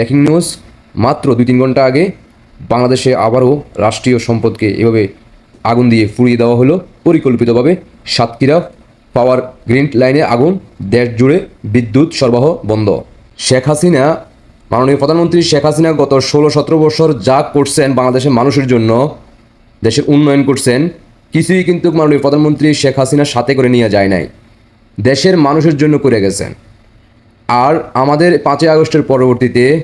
Breaking news, মাত্র দুই তিন ঘণ্টা আগে বাংলাদেশে আবারও রাষ্ট্রীয় সম্পদকে এভাবে আগুন দিয়ে ফুরিয়ে দেওয়া হলো। পরিকল্পিতভাবে সাতক্ষীরা পাওয়ার গ্রিন লাইনে আগুন, দেশ জুড়ে বিদ্যুৎ সরবরাহ বন্ধ। শেখ হাসিনা, মাননীয় প্রধানমন্ত্রী শেখ হাসিনা গত ষোলো সতেরো বছর যা করছেন বাংলাদেশের মানুষের জন্য, দেশের উন্নয়ন করছেন, কিছুই কিন্তু মাননীয় প্রধানমন্ত্রী শেখ হাসিনার সাথে করে নিয়ে যায় নাই। দেশের মানুষের জন্য করে গেছেন। আর আমাদের পাঁচই আগস্টের পরবর্তীতে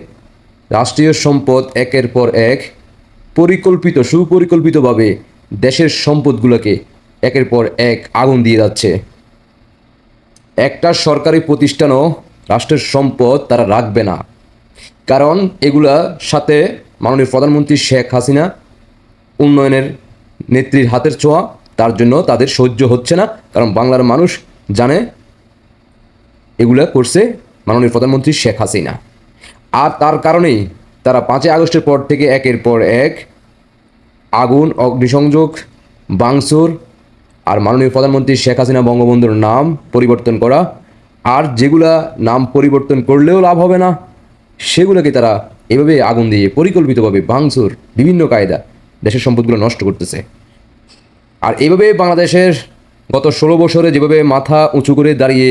রাষ্ট্রীয় সম্পদ একের পর এক পরিকল্পিত, সুপরিকল্পিতভাবে দেশের সম্পদগুলোকে একের পর এক আগুন দিয়ে যাচ্ছে। একটা সরকারি প্রতিষ্ঠানও রাষ্ট্রের সম্পদ তারা রাখবে না। কারণ এগুলা সাথে মাননীয় প্রধানমন্ত্রী শেখ হাসিনা উন্নয়নের নেত্রীর হাতের ছোঁয়া, তার জন্য তাদের সহ্য হচ্ছে না। কারণ বাংলার মানুষ জানে এগুলা করছে। মাননীয় প্রধানমন্ত্রী শেখ হাসিনা। আর তার কারণেই তারা পাঁচই আগস্টের পর থেকে একের পর এক আগুন, অগ্নিসংযোগ, বাংসুর আর মাননীয় প্রধানমন্ত্রী শেখ হাসিনা বঙ্গবন্ধুর নাম পরিবর্তন করা। আর যেগুলা নাম পরিবর্তন করলেও লাভ হবে না, সেগুলোকে তারা এভাবে আগুন দিয়ে পরিকল্পিতভাবে ভাঙচুর বিভিন্ন কায়দা দেশের সম্পদগুলো নষ্ট করতেছে। আর এভাবে বাংলাদেশের গত ষোলো বছরে যেভাবে মাথা উঁচু করে দাঁড়িয়ে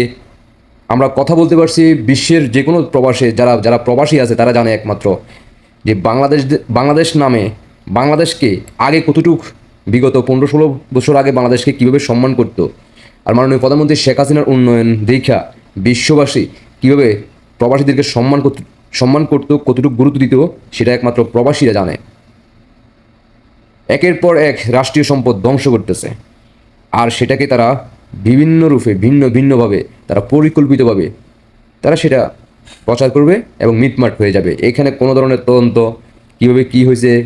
আমরা কথা বলতে পারছি বিশ্বের যে কোনো প্রবাসে, যারা যারা প্রবাসী আছে, তারা জানে একমাত্র যে বাংলাদেশ বাংলাদেশ নামে বাংলাদেশকে আগে কতটুক বিগত পনেরো ষোলো বছর আগে বাংলাদেশকে কীভাবে সম্মান করত আর মাননীয় প্রধানমন্ত্রী শেখ হাসিনার উন্নয়ন দেখা বিশ্ববাসী কীভাবে প্রবাসীদেরকে সম্মান করত, সম্মান করতো, কতটুকু গুরুত্ব দিত, সেটা একমাত্র প্রবাসীরা জানে। একের পর এক রাষ্ট্রীয় সম্পদ ধ্বংস করতেছে। আর সেটাকে তারা বিভিন্ন রূপে, ভিন্ন ভিন্নভাবে, তারা পরিকল্পিতভাবে, তারা সেটা প্রচার করবে এবং মিটমাট হয়ে যাবে। এখানে কোনো ধরনের তদন্ত, কীভাবে কী হয়েছে,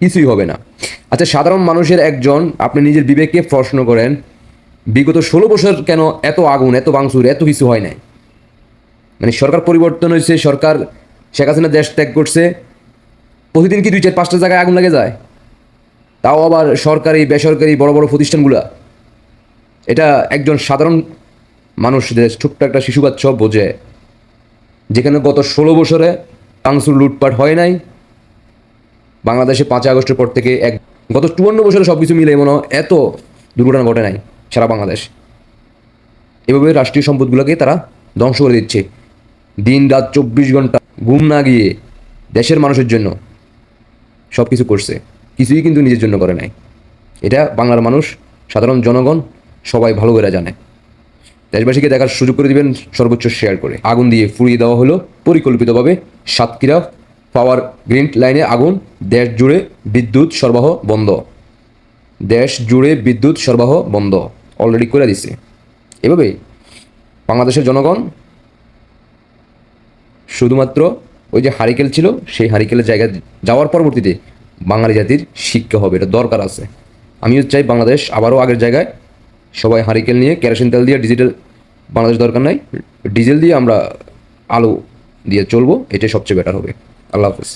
কিছুই হবে না। আচ্ছা সাধারণ মানুষের একজন, আপনি নিজের বিবেককে প্রশ্ন করেন, বিগত ষোলো বছর কেন এত আগুন, এত বাংসুর এত কিছু হয় নাই? মানে সরকার পরিবর্তন হয়েছে, সরকার, শেখ হাসিনা দেশ ত্যাগ করছে, প্রতিদিন কি দুই চার পাঁচটা জায়গায় আগুন লেগে যায়? তাও আবার সরকারি, বেসরকারি বড় বড় প্রতিষ্ঠানগুলা এটা একজন সাধারণ মানুষ ছোট্ট একটা শিশু বাচ্চা বোঝে, যেখানে গত ষোলো বছরে আংসুর লুটপাট হয় নাই। বাংলাদেশে পাঁচই আগস্টের পর থেকে এক গত চুয়ান্ন বছরে সব কিছু মিলে মনে এত দুর্ঘটনা ঘটে নাই সারা বাংলাদেশ। এভাবে রাষ্ট্রীয় সম্পদগুলোকে তারা ধ্বংস করে দিচ্ছে। দিন রাত চব্বিশ ঘণ্টা ঘুম না গিয়ে দেশের মানুষের জন্য সব কিছু করছে। কিছুই কিন্তু নিজের জন্য করে নাই। এটা বাংলার মানুষ, সাধারণ জনগণ সবাই ভালো করে জানে। দেশবাসীকে দেখার সুযোগ করে দিবেন সর্বোচ্চ শেয়ার করে। আগুন দিয়ে ফুরিয়ে দেওয়া হলো পরিকল্পিতভাবে। সাতক্ষীরা পাওয়ার গ্রিন লাইনে আগুন, দেশ জুড়ে বিদ্যুৎ সরবরাহ বন্ধ। দেশ জুড়ে বিদ্যুৎ সরবরাহ বন্ধ অলরেডি করে দিছে। এভাবে বাংলাদেশের জনগণ শুধুমাত্র ওই যে হারিকেল ছিল, সেই হারিকেলের জায়গায় যাওয়ার পরবর্তীতে বাঙালি জাতির শিক্ষা হবে, এটা দরকার আছে। আমিও চাই বাংলাদেশ আবারও আগের জায়গায় সবাই হারিকেল নিয়ে কেরোসিন তেল দিয়ে ডিজিটাল, বাংলাদেশ দরকার নাই। ডিজেল দিয়ে আমরা আলো দিয়ে চলবো, এটাই সবচেয়ে বেটার হবে। আল্লাহ হাফিজ।